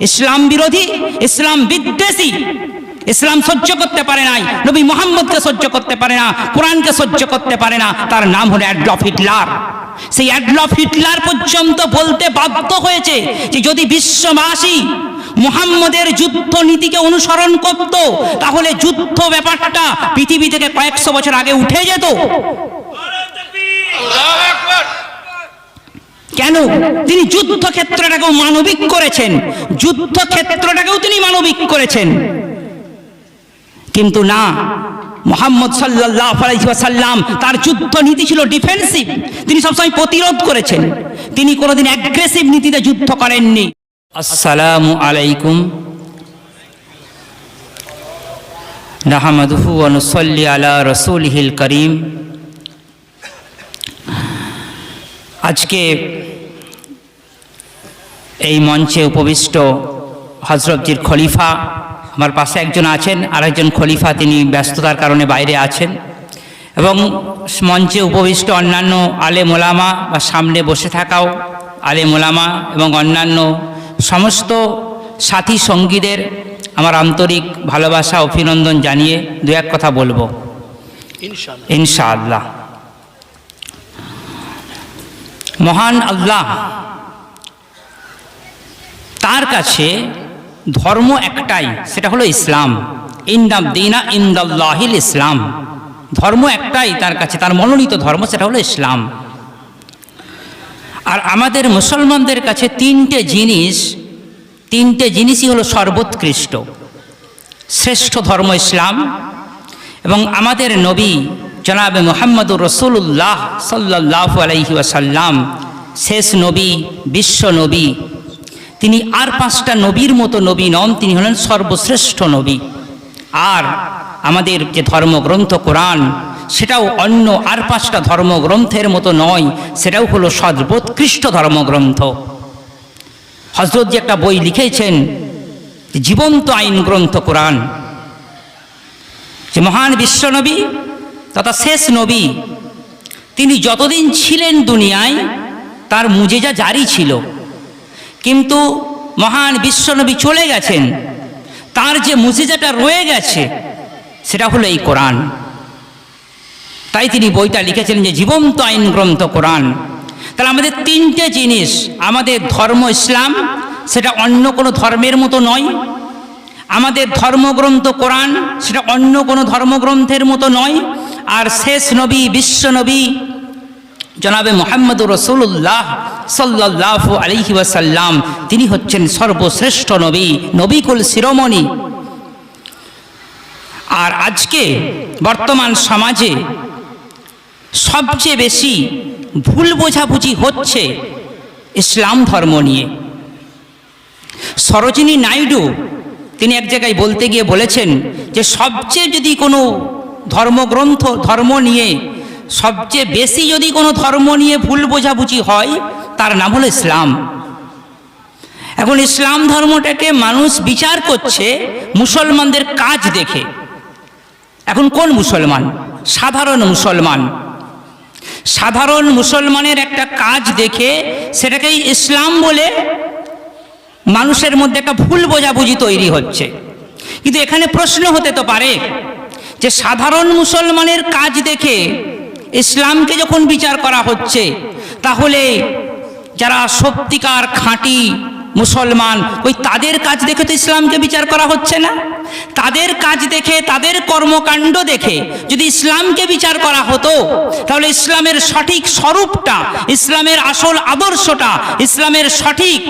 ইসলাম বিরোধী, ইসলাম বিদ্বেষী, ইসলাম সহ্য করতে পারে নাই, নবী মোহাম্মদকে সহ্য করতে পারে না, কোরআনকে সহ্য করতে পারে না, তার নাম হলো অ্যাডলফ হিটলার। সেই অ্যাডলফ হিটলার পর্যন্ত বলতে বাধ্য হয়েছে যে যদি বিশ্ববাসী মুহাম্মদের যুদ্ধ নীতিকে অনুসরণ করত, তাহলে যুদ্ধ ব্যাপারটা পৃথিবী থেকে কয়েকশো বছর আগে উঠে যেত। কেন? তিনি যুদ্ধ ক্ষেত্রটাকেও মানবিক করেছেন। যুদ্ধ ক্ষেত্রটাকেও তিনি মানবিক করেছেন। কিন্তু না, মোহাম্মদ সাল্লাহ তার যুদ্ধ নীতি ছিল ডিফেন্সিভ তিনি সবসময় প্রতিরোধ করেছেন। তিনি কোনোদিন অ্যাগ্রেসিভ নীতিতে যুদ্ধ করেননি। আসসালামু আলাইকুম। নাহমাদুহু অনুসল্লি আলা রসুলহিল করিম। আজকে এই মঞ্চে উপবিষ্ট হজরতজির খলিফা আমার পাশে একজন আছেন আরেকজন খলিফা তিনি ব্যস্ততার কারণে বাইরে আছেন এবং মঞ্চে উপবিষ্ট অন্যান্য আলে মোলামা বা সামনে বসে থাকাও আলে মোলামা এবং অন্যান্য সমস্ত সাথী সঙ্গীদের আমার আন্তরিক ভালোবাসা অভিনন্দন জানিয়ে দু এক কথা বলব। ইনশাআল্লাহ। মহান আল্লাহ। তার কাছে ধর্ম একটাই, সেটা হলো ইসলাম। ইন্দাম দিনা ইন্দাল্লাহিল ইসলাম। ধর্ম একটাই তার কাছে, তার মনোনীত ধর্ম, সেটা হলো ইসলাম। আর আমাদের মুসলমানদের কাছে তিনটে জিনিস, তিনটে জিনিসই হলো সর্বোৎকৃষ্ট। শ্রেষ্ঠ ধর্ম ইসলাম এবং আমাদের নবী জনাবে মোহাম্মদুর রসুল্লাহ সাল্লাহ আলাইহি ওয়াসাল্লাম। শেষ নবী, বিশ্ব নবী। তিনি আর পাঁচটা নবীর মতো নবী নন, তিনি হলেন সর্বশ্রেষ্ঠ নবী। আর আমাদের যে ধর্মগ্রন্থ কোরআন, সেটাও অন্য আর পাঁচটা ধর্মগ্রন্থের মতো নয়, সেটাও হলো সর্বোৎকৃষ্ট ধর্মগ্রন্থ। হজরত যে একটা বই লিখেছেন, জীবন্ত আইন গ্রন্থ কোরআন। যে মহান বিশ্বনবী তথা শেষ নবী, তিনি যতদিন ছিলেন দুনিয়ায়, তার মুজেজা জারি ছিল। কিন্তু মহান বিশ্বনবী চলে গেছেন। তার যে মুজিজাটা রয়ে গেছে, সেটা হলো এই কোরআন। তাই তিনি বইটা লিখেছেন যে, জীবন্ত আইন গ্রন্থ কোরআন। তাহলে আমাদের তিনটে জিনিস, আমাদের ধর্ম ইসলাম, সেটা অন্য কোনো ধর্মের মতো নয়। আমাদের ধর্মগ্রন্থ কোরআন, সেটা অন্য কোনো ধর্মগ্রন্থের মতো নয়। আর শেষ নবী, বিশ্ব নবী, জনাবে মোহাম্মদুর রসুল্লাহ সাল্লাহ আলহি ওয়াসাল্লাম, তিনি হচ্ছেন সর্বশ্রেষ্ঠ নবী, নবীকুল শিরোমণি। আর আজকে বর্তমান সমাজে সবচেয়ে বেশি ভুল বোঝাবুঝি হচ্ছে ইসলাম ধর্ম নিয়ে। সরোজিনী নাইডু, তিনি এক জায়গায় বলতে গিয়ে বলেছেন যে, সবচেয়ে যদি কোনো ধর্মগ্রন্থ, ধর্ম নিয়ে। সবচেয়ে বেশি যদি কোনো ধর্ম নিয়ে ভুল বোঝাবুঝি হয়, তার নাম হলো ইসলাম। এখন ইসলাম ধর্মটাকে মানুষ বিচার করছে, মুসলমানদের কাজ দেখে। এখন কোন মুসলমান? সাধারণ মুসলমান। সাধারণ মুসলমানের একটা কাজ দেখে সেটাকেই ইসলাম বলে মানুষের মধ্যে একটা ভুল বোঝাবুঝি তৈরি হচ্ছে। কিন্তু এখানে প্রশ্ন হতে তো পারে যে সাধারণ মুসলমানের কাজ দেখে ইসলামকে যখন বিচার করা হচ্ছে, তাহলে যারা সত্যিকার খাঁটি মুসলমান, ওই তাদের কাজ দেখে তো ইসলামকে বিচার করা হচ্ছে না? তাদের কাজ দেখে, তাদের কর্মকাণ্ড দেখে যদি ইসলামকে বিচার করা হতো, তাহলে ইসলামের সঠিক স্বরূপটা, ইসলামের আসল আদর্শটা, ইসলামের সঠিক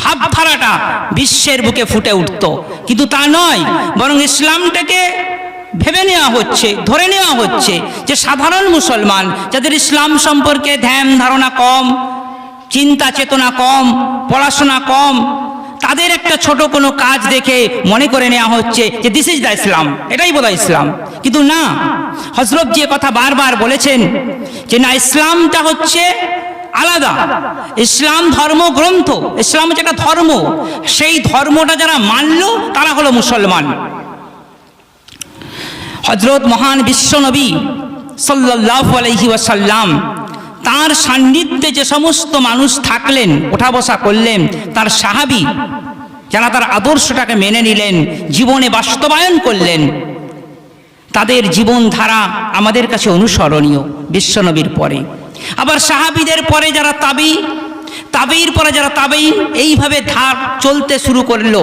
ভাবধারাটা বিশ্বের বুকে ফুটে উঠত। কিন্তু তা নয়, বরং ইসলামটাকে ভেবে নেওয়া হচ্ছে, ধরে নেওয়া হচ্ছে যে সাধারণ মুসলমান যাদের ইসলাম সম্পর্কে ধ্যান ধারণা কম, চিন্তা চেতনা কম, পড়াশোনা কম, তাদের একটা ছোট কোনো কাজ দেখে মনে করে নেওয়া হচ্ছে যে দিস ইজ দ্য ইসলাম এটাই বোধহয় ইসলাম। কিন্তু না, হজরত যে কথা বারবার বলেছেন যে না, ইসলামটা হচ্ছে আলাদা। ইসলাম ধর্মগ্রন্থ ইসলাম হচ্ছে একটা ধর্ম। সেই ধর্মটা যারা মানল তারা হলো মুসলমান। হজরত মহান বিশ্বনবী সাল্লাহ আলহি ওয়াসাল্লাম, তার সান্নিধ্যে যে সমস্ত মানুষ থাকলেন ওঠা বসা করলেন, তার সাহাবি যারা তার আদর্শটাকে মেনে নিলেন, জীবনে বাস্তবায়ন করলেন, তাদের জীবনধারা আমাদের কাছে অনুসরণীয় বিশ্বনবীর পরে। আবার সাহাবিদের পরে যারা তাবি, তাবির পরে যারা তাবেই এইভাবে ধার চলতে শুরু করল।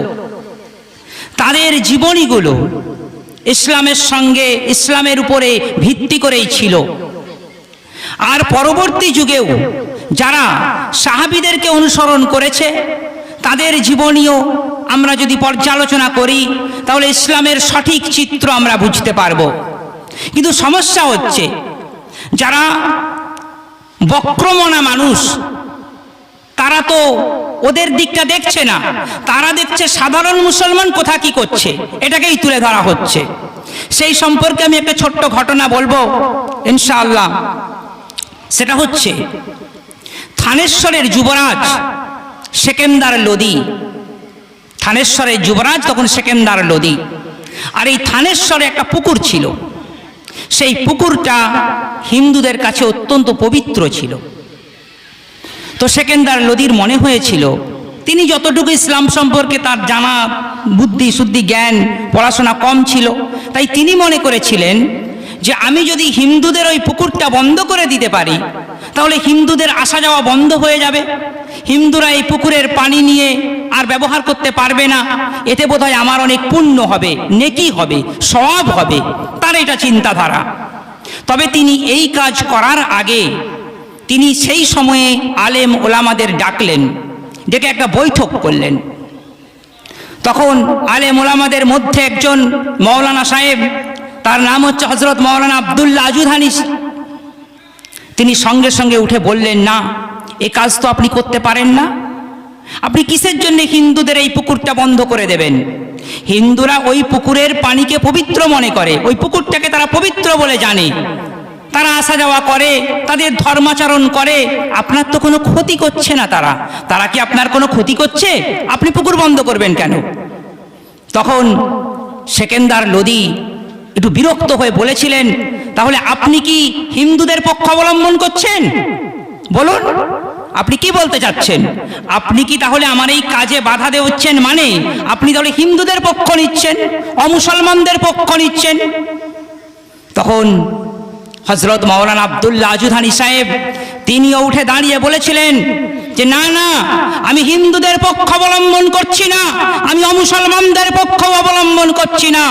তাদের জীবনীগুলো ইসলামের সঙ্গে ইসলামের উপরে ভিত্তি করেই ছিল। আর পরবর্তী যুগেও যারা সাহাবিদেরকে অনুসরণ করেছে, তাদের জীবনীও আমরা যদি পর্যালোচনা করি, তাহলে ইসলামের সঠিক চিত্র আমরা বুঝতে পারব। কিন্তু সমস্যা হচ্ছে, যারা বক্রমনা মানুষ তারা তো ওদের দিকটা দেখছে না। তারা দেখছে সাধারণ মুসলমান কোথা কি করছে, এটাকেই তুলে ধরা হচ্ছে। সেই সম্পর্কে আমি একটা ছোট্ট ঘটনা বলব, ইনশাআল্লাহ। সেটা হচ্ছে, থানেশ্বরের যুবরাজ সেকেন্দার লোদি। থানেশ্বরের যুবরাজ তখন সেকেন্দার লোদি। আর এই থানেশ্বরে একটা পুকুর ছিল। সেই পুকুরটা হিন্দুদের কাছে অত্যন্ত পবিত্র ছিল। তো সেকেন্দার লোদির মনে হয়েছিল। তিনি যতটুকু ইসলাম সম্পর্কে তার জানা বুদ্ধি, শুদ্ধি, জ্ঞান, পড়াশোনা কম ছিল, তাই তিনি মনে করেছিলেন যে আমি যদি হিন্দুদের ওই পুকুরটা বন্ধ করে দিতে পারি, তাহলে হিন্দুদের আসা যাওয়া বন্ধ হয়ে যাবে। হিন্দুরা এই পুকুরের পানি নিয়ে আর ব্যবহার করতে পারবে না। এতে বোধহয় আমার অনেক পুণ্য হবে, নেকি হবে সব হবে, তার এটা চিন্তাধারা। তবে তিনি এই কাজ করার আগে তিনি সেই সময়ে আলেম ওলামাদের ডাকলেন, ডেকে একটা বৈঠক করলেন। তখন আলেম ওলামাদের মধ্যে একজন মৌলানা সাহেব, তার নাম হচ্ছে হজরত মৌলানা আবদুল্লা আজুধানি, তিনি সঙ্গে সঙ্গে উঠে বললেন, না, এ কাজ তো আপনি করতে পারেন না। আপনি কিসের জন্য হিন্দুদের এই পুকুরটা বন্ধ করে দেবেন? হিন্দুরা ওই পুকুরের পানিকে পবিত্র মনে করে, ওই পুকুরটাকে তারা পবিত্র বলে জানে। তারা আসা যাওয়া করে, তাদের ধর্মাচরণ করে, আপনার তো কোনো ক্ষতি করছে না তারা। তারা কি আপনার কোনো ক্ষতি করছে? আপনি পুকুর বন্ধ করবেন কেন? তখন সেকেন্দার লোদি একটু বিরক্ত হয়ে বলেছিলেন, তাহলে আপনি কি হিন্দুদের পক্ষ অবলম্বন করছেন? বলুন, আপনি কি বলতে চাচ্ছেন? আপনি কি তাহলে আমার এই কাজে বাধা দেওয়াচ্ছেন মানে আপনি তাহলে হিন্দুদের পক্ষ নিচ্ছেন, অমুসলমানদের পক্ষ নিচ্ছেন? তখন হজরত মৌলানা আবদুল্লাহ আজুধানি সাহেব, তিনিও উঠে দাঁড়িয়ে বলেছিলেন যে, না না, আমি হিন্দুদের পক্ষ অবলম্বন করছি না, আমি অমুসলমানদের পক্ষ অবলম্বন করছি না,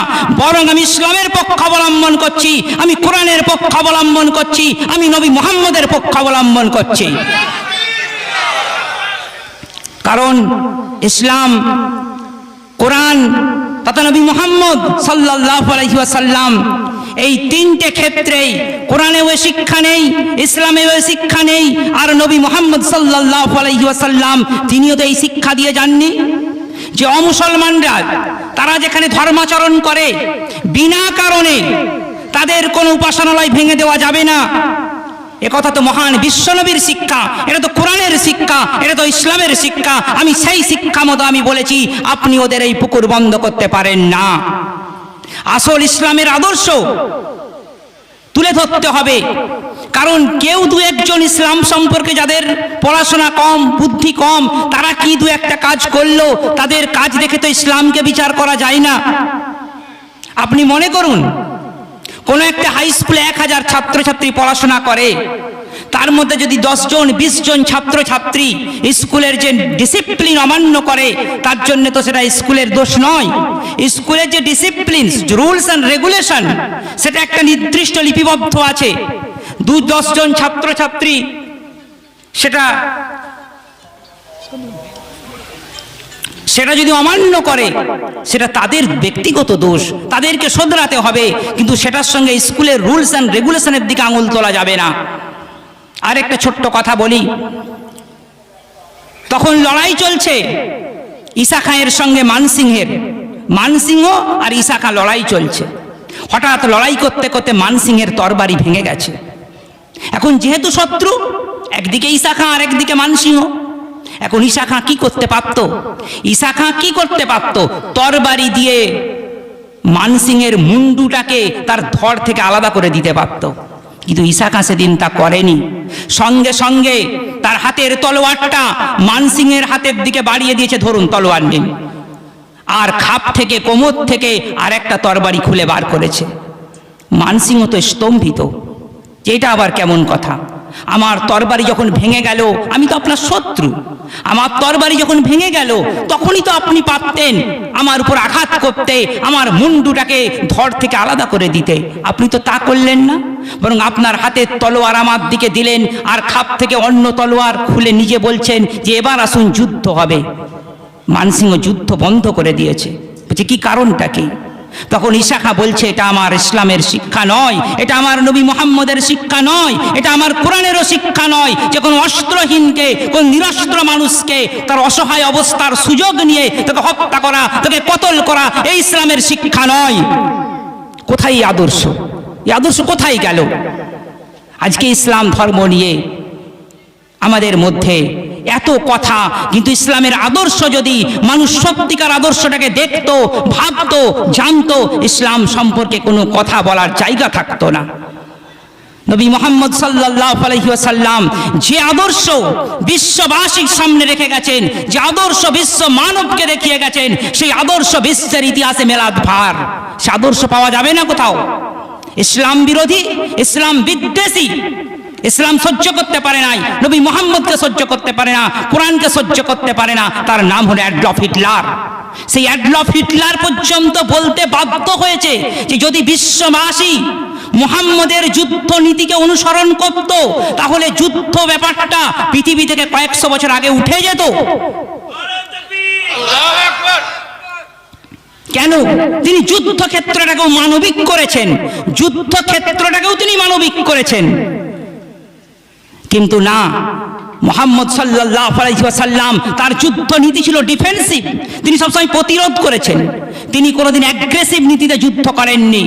বরং আমি ইসলামের পক্ষ অবলম্বন করছি, আমি কোরআনের পক্ষ অবলম্বন করছি, আমি নবী মোহাম্মদের পক্ষ অবলম্বন করছি। কারণ ইসলাম, কোরআন, তথা নবী মোহাম্মদ সাল্লাহ আলহিহাসাল্লাম এই তিনটে ক্ষেত্রেই কোরআনে ওই শিক্ষা নেই ইসলামে ওই শিক্ষা নেই, আর নবী মোহাম্মদ সাল্লাহ তিনিও তো এই শিক্ষা দিয়ে যাননি। যে অমুসলমানরা, তারা যেখানে ধর্মাচরণ করে, বিনা কারণে তাদের কোনো উপাসনালয় ভেঙে দেওয়া যাবে না। একথা তো মহান বিশ্বনবীর শিক্ষা, এটা তো কোরআনের শিক্ষা, এটা তো ইসলামের শিক্ষা। আমি সেই শিক্ষা মতো আমি বলেছি, আপনি ওদের এই পুকুর বন্ধ করতে পারেন না। আসল ইসলামের আদর্শ তুলে ধরতে হবে। কারণ কেউ দু একজন ইসলাম সম্পর্কে যাদের পড়াশোনা কম, বুদ্ধি কম, তারা কি দু একটা কাজ করল তাদের কাজ দেখে তো ইসলামকে বিচার করা যায় না। আপনি মনে করুন, কোনো একটা হাই স্কুলে এক হাজার ছাত্রছাত্রী পড়াশোনা করে তার মধ্যে যদি জন বিশ জন ছাত্রছাত্রী স্কুলের যে ডিসিপ্লিন অমান্য করে, তার জন্য তো সেটা স্কুলের দোষ নয়। স্কুলের যে ডিসিপ্লিন রুলস অ্যান্ড রেগুলেশন সেটা একটা নির্দিষ্ট লিপিবদ্ধ আছে। দু জন ছাত্রছাত্রী সেটা সেটা যদি অমান্য করে, সেটা তাদের ব্যক্তিগত দোষ, তাদেরকে শোধরাতে হবে, কিন্তু সেটার সঙ্গে স্কুলের রুলস অ্যান্ড রেগুলেশনের দিকে আঙুল তোলা যাবে না। আরেকটা ছোট্ট কথা বলি। তখন লড়াই চলছে ঈশা খাঁয়ের সঙ্গে মানসিংহের। মানসিংহ আর ঈশা খাঁ লড়াই চলছে। হঠাৎ লড়াই করতে করতে মানসিংহের তরবারি ভেঙে গেছে। এখন যেহেতু শত্রু, একদিকে ঈশা খাঁ আর একদিকে মানসিংহ। এখন ঈশা খাঁ কি করতে পারতো? ঈশা খাঁ কি করতে পারতো? তরবারি দিয়ে মানসিংহের মুন্ডুটাকে তার ধর থেকে আলাদা করে দিতে পারতো। কিন্তু ঈশা খাঁ সেদিন তা করেনি। সঙ্গে সঙ্গে তার হাতের তলোয়ারটা মানসিংহের হাতের দিকে বাড়িয়ে দিয়েছে, ধরুন তলোয়ার নিন। আর খাপ থেকে, কোমর থেকে আর একটা তরবারি খুলে বার করেছে। মানসিংহ তো স্তম্ভিত। যেটা আবার কেমন কথা? আমার তরবারি যখন ভেঙে গেল, আমি তো আপনার শত্রু। আমার তরবারি যখন ভেঙে গেল, তখনই তো আপনি পারতেন আমার উপর আঘাত করতে, আমার মুন্ডুটাকে ধর থেকে আলাদা করে দিতে। আপনি তো তা করলেন না, বরং আপনার হাতের তলোয়ার আমার দিকে দিলেন, আর খাপ থেকে অন্য তলোয়ার খুলে নিজে বলছেন যে, এবার আসুন, যুদ্ধ হবে। মানসিংহ যুদ্ধ বন্ধ করে দিয়েছে। বলছে, কি কারণটা কি? তখন ইশাখা বলছে, এটা আমার ইসলামের শিক্ষা নয়, এটা আমার নবী মোহাম্মদের শিক্ষা নয়, এটা আমার কোরআনেরও শিক্ষা নয় যে কোনো অস্ত্রহীনকে, কোন নিরস্ত্র মানুষকে তার অসহায় অবস্থার সুযোগ নিয়ে তাকে হত্যা করা, তাকে কতল করা, এই ইসলামের শিক্ষা নয়। কোথায় আদর্শ? এই আদর্শ কোথায় গেল? আজকে ইসলাম ধর্ম নিয়ে আমাদের মধ্যে এত কথা। কিন্তু ইসলামের আদর্শ যদি মানুষ সত্যিকার আদর্শটাকে দেখত, ভাবতো, জানতো, ইসলাম সম্পর্কে কোনো কথা বলার জায়গা থাকতো না। নবী মোহাম্মদ সাল্লাহ আলহিসাল্লাম যে আদর্শ বিশ্ববাসীর সামনে রেখে গেছেন, যে আদর্শ বিশ্ব মানবকে দেখিয়ে গেছেন, সেই আদর্শ বিশ্বের ইতিহাসে মেলাদ ভার। সে আদর্শ পাওয়া যাবে না কোথাও। ইসলাম বিরোধী, ইসলাম বিদ্বেষী। ইসলাম সহ্য করতে পারে নাই নবী মোহাম্মদকে সহ্য করতে পারে না কোরআনকে সহ্য করতে পারে না তার নাম হলো অ্যাডলফ হিটলার। সেই অ্যাডলফ হিটলার পর্যন্ত বলতে বাধ্য হয়েছে যে যদি বিশ্ববাসী মোহাম্মদের যুদ্ধ নীতিকে অনুসরণ করত তাহলে যুদ্ধ ব্যাপারটা পৃথিবী থেকে কয়েকশো বছর আগে উঠে যেত। কেন? তিনি যুদ্ধ ক্ষেত্রটাকেও মানবিক করেছেন। যুদ্ধ ক্ষেত্রটাকেও তিনি মানবিক করেছেন। কিন্তু না। মোহাম্মদ সাল্লাহ সাল্লাম তার যুদ্ধ নীতি ছিল ডিফেন্সিভ তিনি সবসময় প্রতিরোধ করেছেন। তিনি কোনোদিন অ্যাগ্রেসিভ নীতিতে যুদ্ধ করেননি।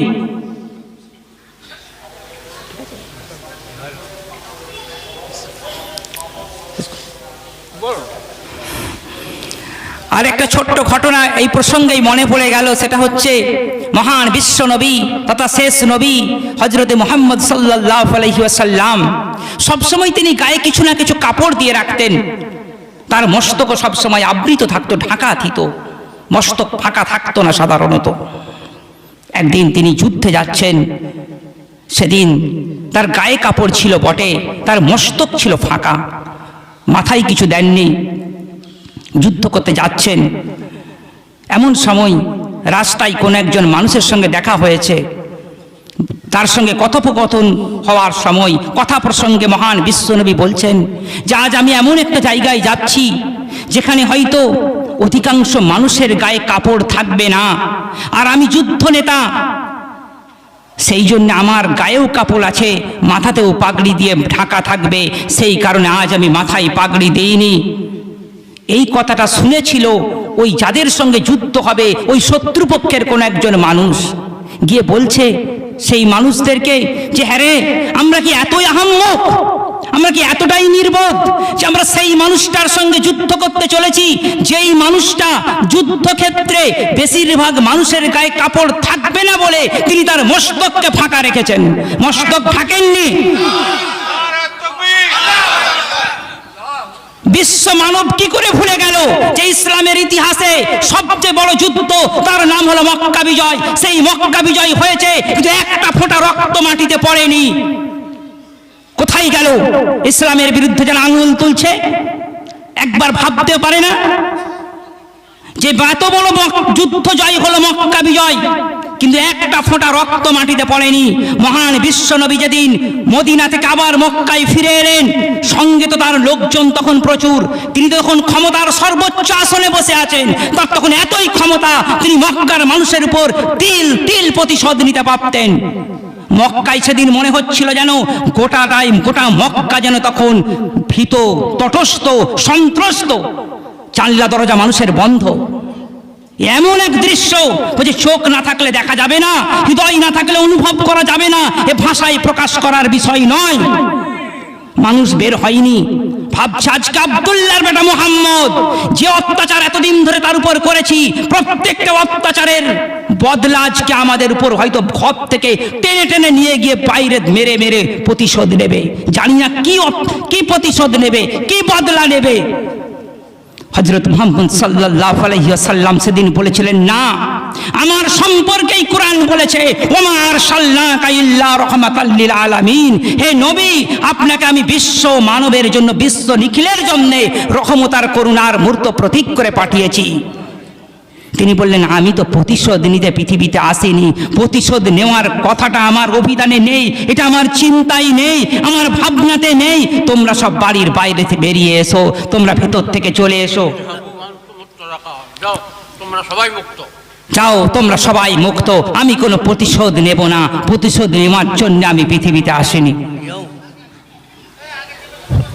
আর একটা ছোট্ট ঘটনা এই প্রসঙ্গেই মনে পড়ে গেল, সেটা হচ্ছে মহান বিশ্ব নবী তথা শেষ নবী হজরতে মোহাম্মদ সাল্লাহ আলহিসাল্লাম সবসময় তিনি গায়ে কিছু না কিছু কাপড় দিয়ে রাখতেন। তার মস্তক সবসময় আবৃত থাকতো, ঢাকা থিত। মস্তক ফাঁকা থাকতো না সাধারণত। একদিন তিনি যুদ্ধে যাচ্ছেন। সেদিন তার গায়ে কাপড় ছিল বটে, তার মস্তক ছিল ফাঁকা। মাথায় কিছু দেননি। যুদ্ধ করতে যাচ্ছেন। এমন সময় রাস্তায় কোনো একজন মানুষের সঙ্গে দেখা হয়েছে। তার সঙ্গে কথোপকথন হওয়ার সময়, কথা প্রসঙ্গে মহান বিশ্বনবী বলছেন, যে আজ আমি এমন একটা জায়গায় যাচ্ছি, যেখানে হয়তো অধিকাংশ মানুষের গায়ে কাপড় থাকবে না। আর আমি যুদ্ধ নেতা। সেই জন্য আমার গায়েও কাপড় আছে, মাথাতেও পাগড়ি দিয়ে ঢাকা থাকবে। সেই কারণে আজ আমি মাথায় পাগড়ি দিইনি। এই কথাটা শুনেছিল ওই যাদের সঙ্গে যুদ্ধ হবে, ওই শত্রুপক্ষের কোন একজন মানুষ। গিয়ে বলছে, সেই মানুষদেরকে যে হ্যাঁ রে, আমরা কি এতই আহাম্মক? আমরা কি এতটাই নির্বোধ যে, আমরা সেই মানুষটার সঙ্গে যুদ্ধ করতে চলেছি? যেই মানুষটা যুদ্ধক্ষেত্রে বেশিরভাগ মানুষের গায়ে কাপড় থাকবে না বলে তিনি তার মস্তককে ফাঁকা রেখেছেন। মস্তক থাকেননি বিশ্ব মানব কি করে ভুলে গেল? যে ইসলামের ইতিহাসে সবচেয়ে বড় যুদ্ধ, তার নাম হলো মক্কা বিজয়। সেই মক্কা বিজয় হয়েছে, কিন্তু একটা ফোঁটা রক্ত মাটিতে পড়েনি। কোথায় গেল? ইসলামের বিরুদ্ধে যারা আঙুল তুলছে? একবার ভাবতে পারে না? যে এত বড় যুদ্ধ জয় হলো মক্কা বিজয়। কিন্তু একটা ফোঁটা রক্ত মাটিতে পড়েনি। মহান বিশ্ব নবী যেদিন মদিনা থেকে আবার মক্কায় ফিরে এলেন, সঙ্গে তো তার লোকজন তখন প্রচুর। তিনি তখন ক্ষমতার সর্বোচ্চ আসনে বসে আছেন। তার তখন এতই ক্ষমতা, তিনি মক্কার মানুষের উপর তিল তিল প্রতিশোধ নিতে পারতেন। মক্কায় সেদিন মনে হচ্ছিল যেন গোটাটাই গোটা মক্কা যেন তখন ভীত, তটস্থ, সন্ত্রস্ত। জানলা দরজা মানুষের বন্ধ। এমন এক দৃশ্য যে চোখ না থাকলে দেখা যাবে না, হৃদয় না থাকলে অনুভব করা যাবে না, এ ভাষায় প্রকাশ করার বিষয় নয়। মানুষ বের হয়নি। ভাবছে, আজকে মোহাম্মদ, যে অত্যাচার এতদিন ধরে উপর করেছি, প্রত্যেকটা অত্যাচারের বদলা আজকে আমাদের উপর হয়তো থেকে টেনে টেনে নিয়ে গিয়ে বাইরে মেরে মেরে প্রতিশোধ নেবে। জানি না কি প্রতিশোধ নেবে, কি বদলা নেবে। হজরত মোহাম্মদ সাল্লাহ আলহ্লাম সেদিন বলেছিলেন, না, আমার সম্পর্কেই কোরআন বলেছে ওমার সাল্লাহ কাইল্লা রহমাতাল্লিল আলামিন। হে নবী, আপনাকে আমি বিশ্ব মানবের জন্য, বিশ্ব নিখিলের জন্যে রহমতার করুণার মূর্ত প্রতীক করে পাঠিয়েছি। তিনি বললেন আমি তো প্রতিশোধ নিতে পৃথিবীতে আসিনি। প্রতিশোধ নেওয়ার কথাটা আমার অভিধানে নেই। এটা আমার চিন্তাই নেই। আমার ভাবনাতে নেই। তোমরা সব বাড়ির বাইরে বেরিয়ে এসো। তোমরা ভেতর থেকে চলে এসো। তোমরা সবাই মুক্ত। যাও তোমরা সবাই মুক্ত। আমি কোনো প্রতিশোধ নেব না। প্রতিশোধ নেওয়ার জন্য আমি পৃথিবীতে আসিনি।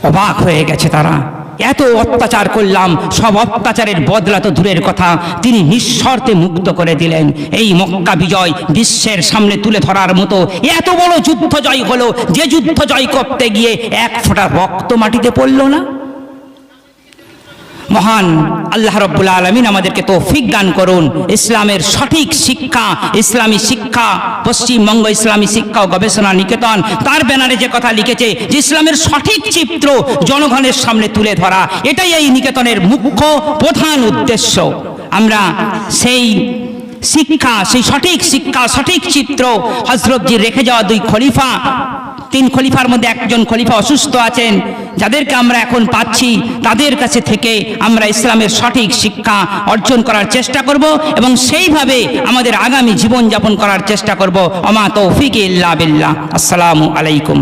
অবাক হয়ে গেছে তারা। এত অত্যাচার করলাম, সব অত্যাচারের বদলা তো দূরের কথা। তিনি নিঃশর্তে মুক্ত করে দিলেন। এই মক্কা বিজয় বিশ্বের সামনে তুলে ধরার মতো এত বড় যুদ্ধ জয় হলো, যে যুদ্ধ জয় করতে গিয়ে এক ফোঁটা রক্ত মাটিতে পড়ল না? মহান আল্লাহ রব্বুল আলমিন আমাদেরকে তৌফিক দান করুন। ইসলামের সঠিক শিক্ষা, ইসলামী শিক্ষা, পশ্চিমবঙ্গ ইসলামী শিক্ষা ও গবেষণা নিকেতন, তার ব্যানারে যে কথা লিখেছে, যে ইসলামের সঠিক চিত্র জনগণের সামনে তুলে ধরা, এটাই এই নিকেতনের মুখ্য প্রধান উদ্দেশ্য। আমরা সেই শিক্ষা, সেই সঠিক শিক্ষা, সঠিক চিত্র হজরতজি রেখে যাওয়া দুই খলিফা তিন খলিফার মধ্যে একজন খলিফা অসুস্থ আছেন, যাদেরকে আমরা এখন পাচ্ছি, তাদের কাছে থেকে আমরা ইসলামের সঠিক শিক্ষা অর্জন করার চেষ্টা করব এবং সেইভাবে আমাদের আগামী জীবনযাপন করার চেষ্টা করব। অমা তৌফিক ইল্লা বিল্লাহ। আসসালামু আলাইকুম।